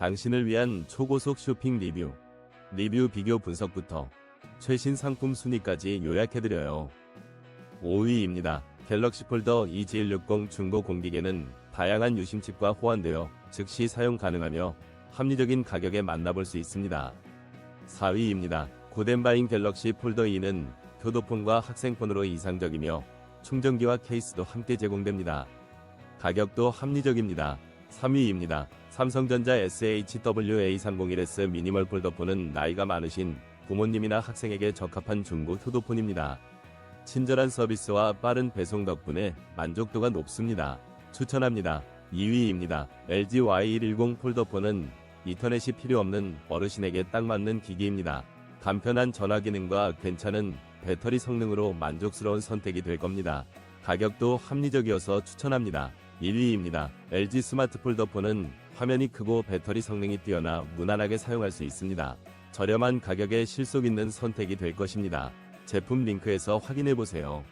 당신을 위한 초고속 쇼핑 리뷰. 리뷰 비교 분석부터 최신 상품 순위까지 요약해드려요. 5위입니다. 갤럭시 폴더 E2160 중고 공기계는 다양한 유심칩과 호환되어 즉시 사용 가능하며 합리적인 가격에 만나볼 수 있습니다. 4위입니다. 고덴바인 갤럭시 폴더 2는 교도폰과 학생폰으로 이상적이며 충전기와 케이스도 함께 제공됩니다. 가격도 합리적입니다. 3위입니다. 삼성전자 SHWA301S 미니멀 폴더폰은 나이가 많으신 부모님이나 학생에게 적합한 중고 효도폰입니다. 친절한 서비스와 빠른 배송 덕분에 만족도가 높습니다. 추천합니다. 2위입니다. LG Y110 폴더폰은 인터넷이 필요 없는 어르신에게 딱 맞는 기기입니다. 간편한 전화 기능과 괜찮은 배터리 성능으로 만족스러운 선택이 될 겁니다. 가격도 합리적이어서 추천합니다. 1위입니다. LG 스마트 폴더폰은 화면이 크고 배터리 성능이 뛰어나 무난하게 사용할 수 있습니다. 저렴한 가격에 실속 있는 선택이 될 것입니다. 제품 링크에서 확인해 보세요.